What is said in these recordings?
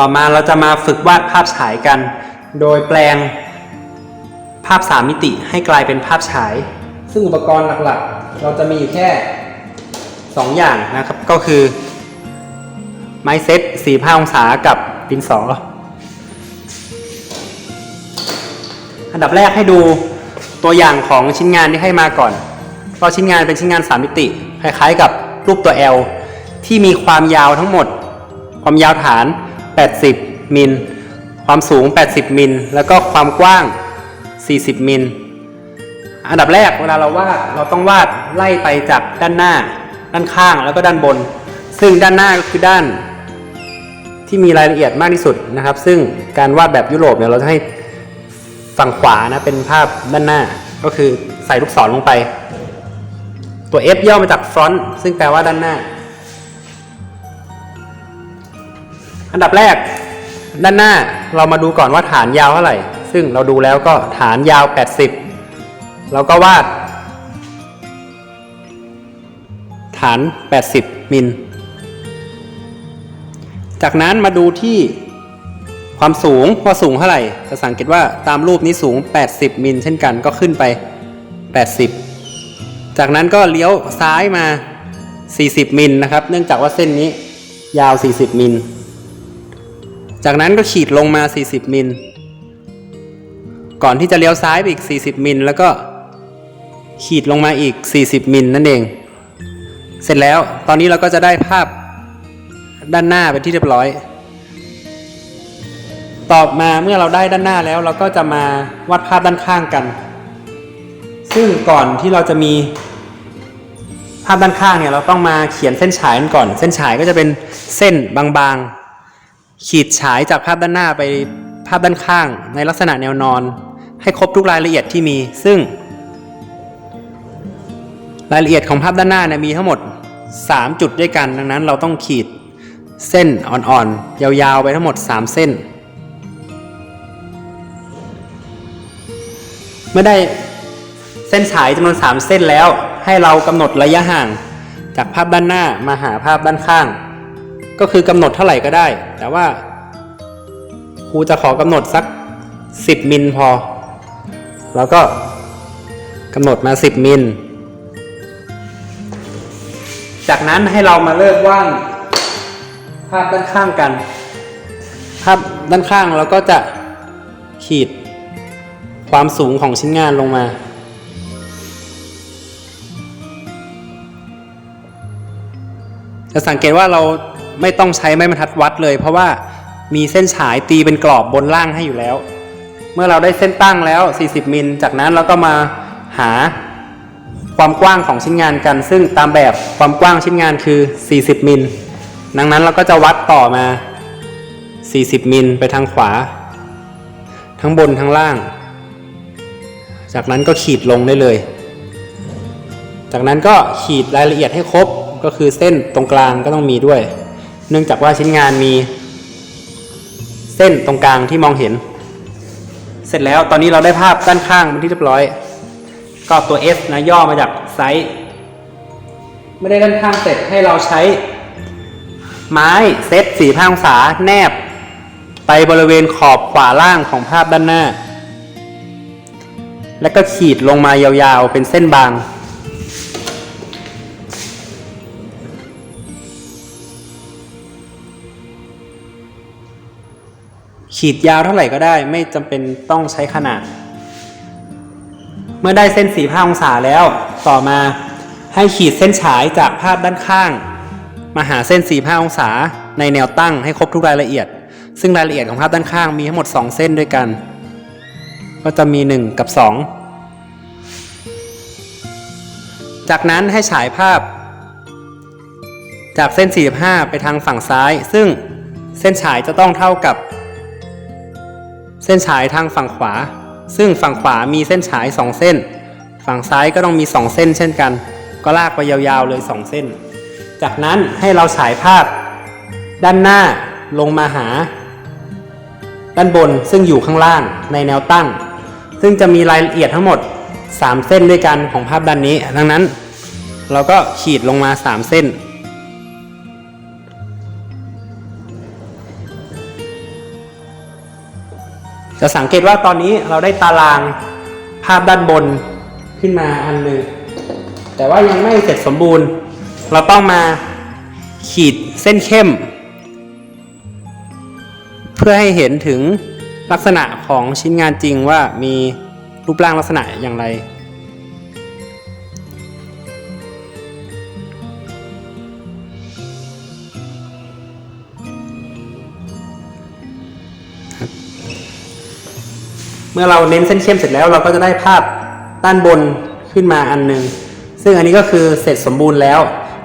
ต่อมาเราจะมาฝึกวาดภาพฉายกัน โดยแปลงภาพ 3 มิติให้กลายเป็นภาพฉาย ซึ่งอุปกรณ์หลักๆ เราจะมีอยู่แค่ 2 อย่างนะครับ ก็คือ ไม้เซต45องศากับดินสอ อันดับแรกให้ดูตัวอย่างของชิ้นงานที่ให้มาก่อน เพราะชิ้นงานเป็นชิ้นงาน 3 มิติ คล้ายๆกับรูปตัว L ที่มีความยาวทั้งหมด ความยาวฐาน 80 มิล ความสูง 80 มิล แล้วก็ความกว้าง 40 มิล อันดับแรกเวลาเราวาดเราต้องวาดไล่ไปจากด้านหน้า ด้านข้างแล้วก็ด้านบน ซึ่งด้านหน้าก็คือด้าน ที่มีรายละเอียดมากที่สุดนะครับ ซึ่งการวาดแบบยุโรปเนี่ยเราจะให้ฝั่งขวานะเป็นภาพด้านหน้าก็คือใส่ลูกศรลงไป ตัว F ย่อมาจาก front ซึ่งแปลว่าด้านหน้า อันดับแรก ด้านหน้าเรามาดูก่อนว่าฐานยาวเท่าไหร่ ซึ่งเราดูแล้วก็ฐานยาว 80 เราก็วาด ฐาน 80 มิล จากนั้นมาดูที่ความสูงว่าสูงเท่าไหร่จะสังเกตว่าตามรูปนี้สูง 80 มิล เช่นกันก็ขึ้นไป 80 จากนั้นก็เลี้ยวซ้ายมา 40 มิลนะครับ เนื่องจากว่าเส้นนี้ยาว 40 มิล จากนั้นก็ขีดลงมา 40 มิล ก่อนที่จะเลี้ยวซ้ายไปอีก 40 มิล แล้วก็ขีดลงมาอีก 40 มิลนั่นเอง เสร็จแล้วตอนนี้เราก็จะได้ภาพด้านหน้าเป็นที่เรียบร้อย ต่อมาเมื่อเราได้ด้านหน้าแล้วเราก็จะมาวาดภาพด้านข้างกัน ซึ่งก่อนที่เราจะมีภาพด้านข้างเนี่ยเราต้องมาเขียนเส้นฉายกันก่อน เส้นฉายก็จะเป็นเส้นบางๆ ขีดฉายจากภาพด้านหน้าไปภาพด้านข้างในลักษณะแนวนอน ให้ครบทุกรายละเอียดที่มี ซึ่ง รายละเอียดของภาพด้านหน้าเนี่ยมีทั้งหมด 3 จุดด้วยกัน ดังนั้นเราต้องขีดเส้นอ่อนๆ ยาวๆ ไปทั้งหมด 3 เส้น เมื่อได้เส้นฉายจำนวน 3 เส้นแล้ว ให้เรากำหนดระยะห่างจากภาพด้านหน้ามาหาภาพด้านข้าง ก็คือกำหนดเท่าไหร่ก็ได้ แต่ว่าครูจะขอกำหนดสัก 10 มิลพอ แล้วก็กำหนดมา 10 มิล จากนั้นให้เรามาเริ่มวาดภาพด้านข้างกัน ภาพด้านข้างเราก็จะขีดความสูงของชิ้นงานลงมา จะสังเกตว่าเรา ไม่ต้องใช้ไม้บรรทัดวัดเลย เพราะว่ามีเส้นฉายตีเป็นกรอบบนล่างให้อยู่แล้ว เมื่อเราได้เส้นตั้งแล้ว 40 มิล จากนั้นเราก็มาหาความกว้างของชิ้นงานกัน ซึ่งตามแบบความกว้างชิ้นงานคือ 40 มิล ดังนั้นเราก็จะวัดต่อมา 40 มิลไปทางขวา ทั้งบนทั้งล่าง จากนั้นก็ขีดลงได้เลย จากนั้นก็ขีดรายละเอียดให้ครบ ก็คือเส้นตรงกลางก็ต้องมีด้วย เนื่องจากว่าชิ้นงานมี เส้นตรงกลางที่มองเห็น เสร็จแล้วตอนนี้เราได้ภาพด้านข้างเป็นที่เรียบร้อย ก็ตัว S นะย่อมาจากไซส์ไม่ได้ด้านข้างเสร็จให้เราใช้ ไม้เซตสี่ห้าองศาแนบ ไปบริเวณขอบขวาล่างของภาพด้านหน้า แล้วก็ขีดลงมายาวๆเป็นเส้นบาง ขีดยาวเท่าไหร่ก็ได้ ไม่จำเป็นต้องใช้ขนาด เมื่อได้เส้น 45 องศาแล้ว ต่อมาให้ขีดเส้นฉายจากภาพด้านข้าง มาหาเส้น 45 องศาในแนวตั้งให้ครบทุกรายละเอียด ซึ่งรายละเอียดของภาพด้านข้างมีทั้งหมด 2 เส้นด้วยกัน ก็จะมี 1 กับ 2 จากนั้นให้ฉายภาพ จากเส้น 45 ไปทางฝั่งซ้าย ซึ่งเส้นฉายจะต้องเท่ากับ เส้นฉายทางฝั่งขวา ซึ่งฝั่งขวามีเส้นฉาย 2 เส้น ฝั่งซ้ายก็ต้องมี 2 เส้นเช่นกัน ก็ลากไปยาวๆเลย 2 เส้น จากนั้นให้เราฉายภาพ ด้านหน้าลงมาหา ด้านบนซึ่งอยู่ข้างล่างในแนวตั้ง ซึ่งจะมีรายละเอียดทั้งหมด 3 เส้นด้วยกันของภาพด้านนี้ ดังนั้น เราก็ขีดลงมา 3 เส้น จะสังเกตว่าตอนนี้เราได้ตารางภาพด้านบนขึ้นมาอันหนึ่งแต่ว่ายังไม่เสร็จสมบูรณ์ เราต้องมาขีดเส้นเข้ม เพื่อให้เห็นถึงลักษณะของชิ้นงานจริงว่ามีรูปร่างลักษณะอย่างไร เมื่อเราเน้นเส้นเข้มเสร็จแล้วเราก็จะได้ภาพด้านบนขึ้นมาอันหนึ่งซึ่งอันนี้ก็คือเสร็จสมบูรณ์แล้ว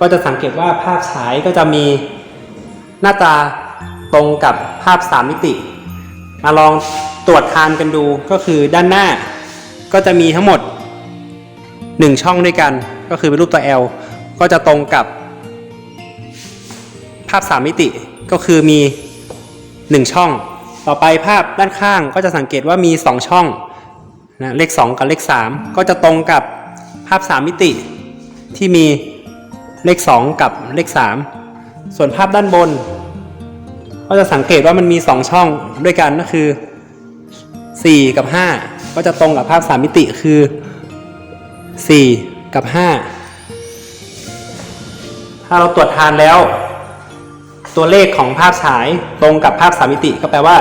ก็จะสังเกตว่าภาพฉายก็จะมีหน้าตาตรงกับภาพ 3 มิติ มาลองตรวจทานกันดูก็คือด้านหน้า ก็จะมีทั้งหมด 1 ช่องด้วยกัน ก็คือเป็นรูปตัว L ก็จะตรงกับ ภาพ 3 มิติก็คือมี 1 ช่อง ต่อไปภาพด้านข้างก็จะสังเกตว่ามี 2 ช่องนะเลข 2 กับเลข 3 ก็จะตรงกับภาพ 3 มิติ ที่มีเลข 2 กับเลข 3 ส่วนภาพด้านบน ก็จะสังเกตว่ามันมี 2 ช่องด้วยกันก็คือ 4 กับ 5 ก็จะตรงกับภาพ 3 มิติคือ 4 กับ 5 ถ้าเราตรวจทานแล้ว ตัวเลขของภาพฉายตรงกับภาพสามมิติก็แปลว่า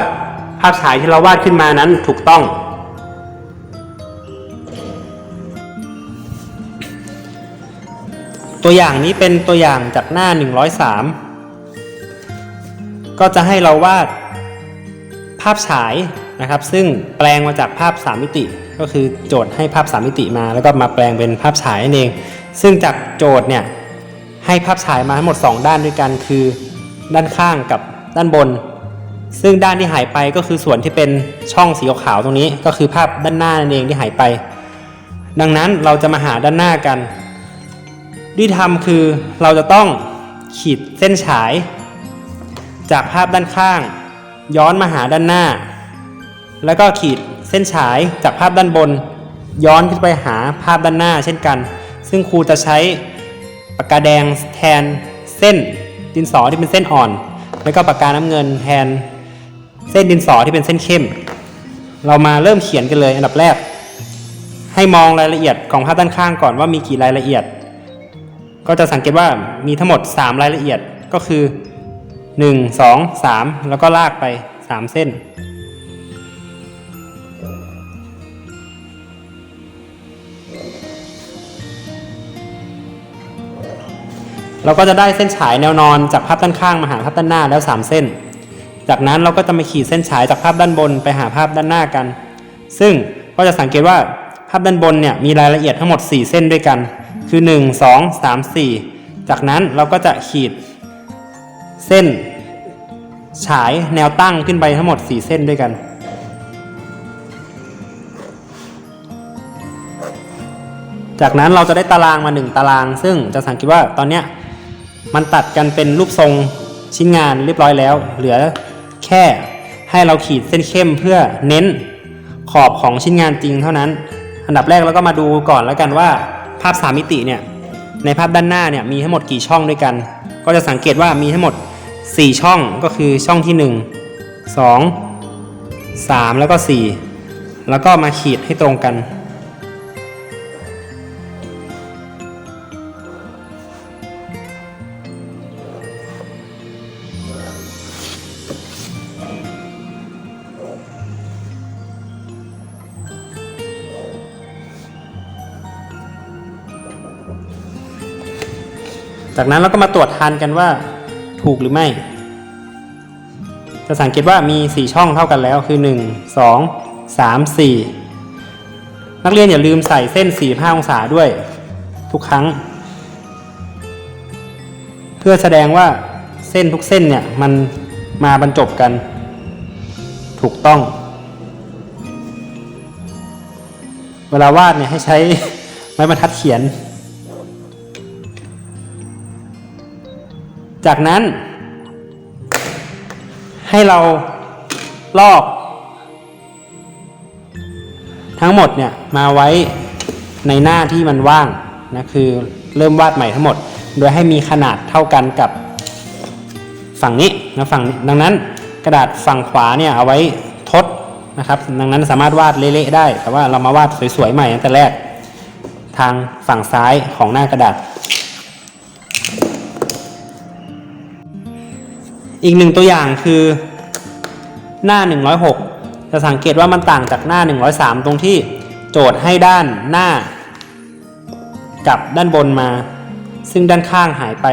ภาพฉายที่เราวาดขึ้นมานั้นถูกต้อง ตัวอย่างนี้เป็นตัวอย่างจากหน้า 103 ก็จะให้เราวาดภาพฉายนะครับ ซึ่งแปลงมาจากภาพ3มิติ ก็คือโจทย์ให้ภาพ3มิติมาแล้วก็มาแปลงเป็นภาพฉายนั่นเอง ซึ่งจากโจทย์เนี่ยให้ภาพฉายมาทั้งหมด 2 ด้านด้วยกันคือ ด้านข้างกับด้านบน ซึ่งด้านที่หายไปก็คือส่วนที่เป็นช่องสีขาวตรงนี้ ก็คือภาพด้านหน้านั่นเองที่หายไป ดังนั้นเราจะมาหาด้านหน้ากันที่ทำคือเราจะต้องขีดเส้นฉาย จากภาพด้านข้าง ย้อนมาหาด้านหน้า แล้วก็ขีดเส้นฉายจากภาพด้านบน ย้อนขึ้นไปหาภาพด้านหน้าเช่นกัน ซึ่งครูจะใช้ปากกาแดงแทนเส้น ดินสอที่เป็นเส้นอ่อน แล้วก็ปากกาน้ำเงินแทนเส้นดินสอที่เป็นเส้นเข้ม เรามาเริ่มเขียนกันเลยอันดับแรก ให้มองรายละเอียดของภาพด้านข้างก่อนว่ามีกี่รายละเอียด ก็จะสังเกตว่ามีทั้งหมด 3 รายละเอียดก็คือ 1 2 3 แล้วก็ลากไป 3 เส้น เราก็จะได้เส้นฉายแนวนอนจากภาพด้านข้างมาหาภาพด้านหน้าแล้ว 3 เส้น จากนั้นเราก็จะมาขีดเส้นฉายจากภาพด้านบนไปหาภาพด้านหน้ากัน ซึ่งก็จะสังเกตว่าภาพด้านบนเนี่ยมีรายละเอียดทั้งหมด 4 เส้นด้วยกัน คือ 1 2 3 4 จากนั้นเราก็จะขีดเส้น ฉายแนวตั้งขึ้นไปทั้งหมด 4 เส้นด้วยกันจากนั้นเราจะได้ตารางมา 1 ตาราง ซึ่งจะสังเกตว่าตอนเนี้ย มันตัดกันเป็นรูปทรงชิ้นงานเรียบร้อยแล้ว เหลือแค่ให้เราขีดเส้นเข้มเพื่อเน้นขอบของชิ้นงานจริงเท่านั้น อันดับแรกเราก็มาดูก่อนแล้วกันว่า ภาพ 3 มิติเนี่ยในภาพด้านหน้าเนี่ยมีทั้งหมดกี่ช่องด้วยกัน ก็จะสังเกตว่ามีทั้งหมด 4 ช่องก็คือช่องที่ 1 2 3 แล้วก็ 4 แล้วก็มาขีดให้ตรงกัน จากนั้นเราก็มาตรวจทานกันว่าถูกหรือไม่ จะสังเกตว่ามี 4 ช่องเท่ากันแล้วคือ 1 2 3 4 นักเรียนอย่าลืมใส่เส้น 45 องศาด้วย ทุกครั้ง เพื่อแสดงว่าเส้นทุกเส้นเนี่ยมันมาบรรจบกัน ถูกต้อง เวลาวาดเนี่ยให้ใช้ไม้บรรทัดเขียน จากนั้นให้เราลอก ทั้งหมดเนี่ยมาไว้ในหน้าที่มันว่างนะคือเริ่มวาดใหม่ทั้งหมด โดยให้มีขนาดเท่ากันกับฝั่งนี้นะฝั่งดังนั้นกระดาษฝั่งขวาเนี่ยเอาไว้ทดนะครับ ดังนั้นสามารถวาดเละๆได้ แต่ว่าเรามาวาดสวยๆใหม่ตั้งแต่แรก ทางฝั่งซ้ายของหน้ากระดาษ อีกหนึ่งตัวอย่างคือหน้า 106 จะสังเกตว่ามันต่างจากหน้า 103 ตรงที่โจทย์ให้ด้านหน้า กับด้านบนมา ซึ่งด้านข้างหายไป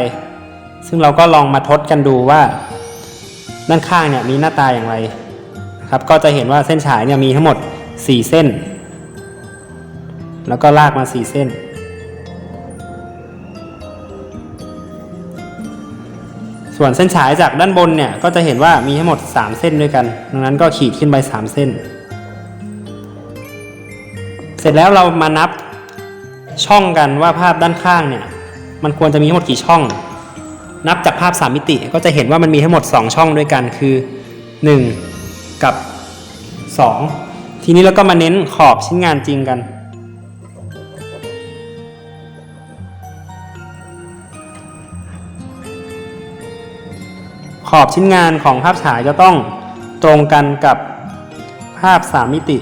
ซึ่งเราก็ลองมาทดกันดูว่า ด้านข้างเนี่ยมีหน้าตาอย่างไรครับก็จะเห็นว่าเส้นฉายเนี่ยมีทั้งหมด 4 เส้น แล้วก็ลากมา 4 เส้น ส่วนเส้นฉายจากด้านบนเนี่ยก็จะเห็นว่ามีทั้งหมด 3 เส้นด้วยกัน ดังนั้นก็ขีดขึ้นไป 3 เส้น เสร็จแล้วเรามานับช่องกันว่าภาพด้านข้างเนี่ยมันควรจะมีทั้งหมดกี่ช่อง นับจากภาพ 3 มิติก็จะเห็นว่ามันมีทั้งหมด 2 ช่องด้วยกันคือ 1 กับ 2 ทีนี้เราก็มาเน้นขอบชิ้นงานจริงกัน ขอบชิ้นงานของภาพฉายจะต้องตรงกันกับภาพ3มิติ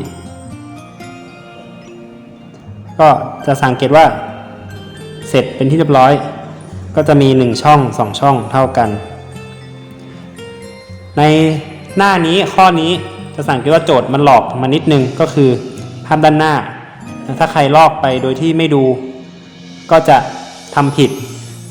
ก็จะสังเกตว่า เสร็จเป็นที่เรียบร้อย ก็จะมี 1 ช่อง 2 ช่องเท่ากัน ในหน้านี้ข้อนี้จะสังเกตว่าโจทย์มันหลอกมานิดนึงก็คือภาพด้านหน้า ถ้าใครลอกไปโดยที่ไม่ดู ก็จะทำผิด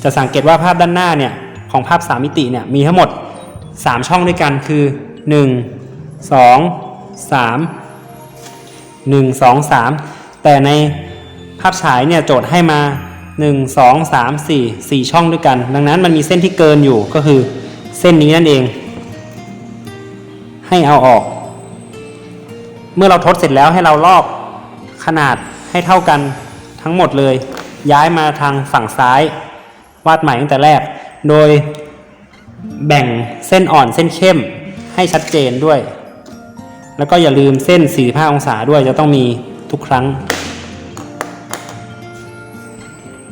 จะสังเกตว่าภาพด้านหน้าเนี่ย ของภาพ 3 มิติเนี่ยมีทั้งหมด 3 ช่องด้วยกันคือ 1 2 3 1 2 3 แต่ในภาพฉายเนี่ยโจทย์ให้มา 1 2 3 4 4 ช่องด้วยกัน ดังนั้นมันมีเส้นที่เกินอยู่ก็คือเส้นนี้นั่นเอง ให้เอาออก เมื่อเราทดเสร็จแล้วให้เราลอกขนาดให้เท่ากันทั้งหมดเลย ย้ายมาทางฝั่งซ้าย วาดใหม่ตั้งแต่แรก โดยแบ่งเส้นอ่อนเส้นเข้มให้ชัดเจนด้วย แล้วก็อย่าลืมเส้น 45 องศาด้วยจะต้องมีทุกครั้ง